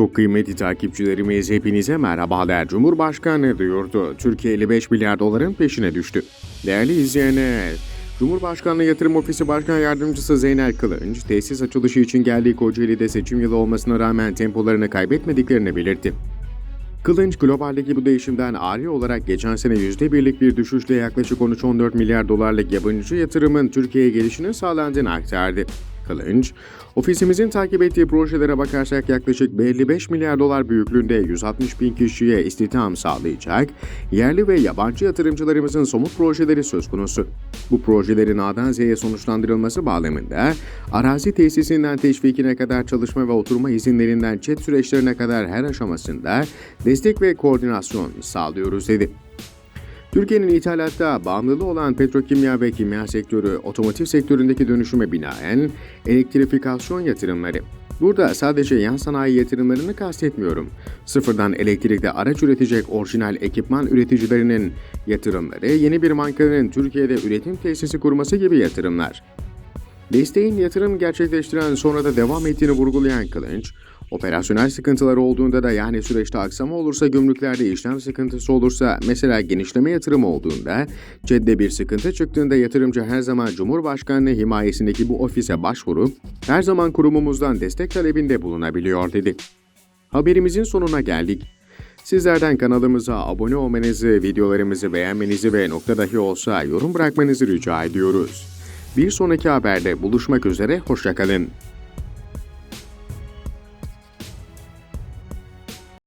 Çok kıymetli takipçilerimiz hepinize merhabalar. Cumhurbaşkanı duyurdu. Türkiye 55 milyar doların peşine düştü. Değerli izleyenler, Cumhurbaşkanlığı Yatırım Ofisi Başkan Yardımcısı Zeynel Kılınç, tesis açılışı için geldiği Kocaeli'de seçim yılı olmasına rağmen tempolarını kaybetmediklerini belirtti. Kılınç globaldeki bu değişimden ari olarak geçen sene %1'lik bir düşüşle yaklaşık 13-14 milyar dolarlık yabancı yatırımın Türkiye'ye gelişinin sağlandığını aktardı. Kılınç, ofisimizin takip ettiği projelere bakarsak yaklaşık 55 milyar dolar büyüklüğünde 160 bin kişiye istihdam sağlayacak, yerli ve yabancı yatırımcılarımızın somut projeleri söz konusu. Bu projelerin A'dan Z'ye sonuçlandırılması bağlamında arazi tesisinden teşvikine kadar çalışma ve oturma izinlerinden çet süreçlerine kadar her aşamasında destek ve koordinasyon sağlıyoruz dedi. Türkiye'nin ithalatta bağımlılığı olan petrokimya ve kimya sektörü, otomotiv sektöründeki dönüşüme binaen elektrifikasyon yatırımları. Burada sadece yan sanayi yatırımlarını kastetmiyorum. Sıfırdan elektrikli araç üretecek orijinal ekipman üreticilerinin yatırımları, yeni bir markanın Türkiye'de üretim tesisi kurması gibi yatırımlar. Desteğin yatırım gerçekleştiren sonra da devam ettiğini vurgulayan Kılınç, operasyonel sıkıntıları olduğunda da yani süreçte aksama olursa gümrüklerde işlem sıkıntısı olursa mesela genişleme yatırımı olduğunda ciddi bir sıkıntı çıktığında yatırımcı her zaman Cumhurbaşkanlığı himayesindeki bu ofise başvurup her zaman kurumumuzdan destek talebinde bulunabiliyor dedi. Haberimizin sonuna geldik. Sizlerden kanalımıza abone olmanızı, videolarımızı beğenmenizi ve nokta dahi olsa yorum bırakmanızı rica ediyoruz. Bir sonraki haberde buluşmak üzere, hoşçakalın.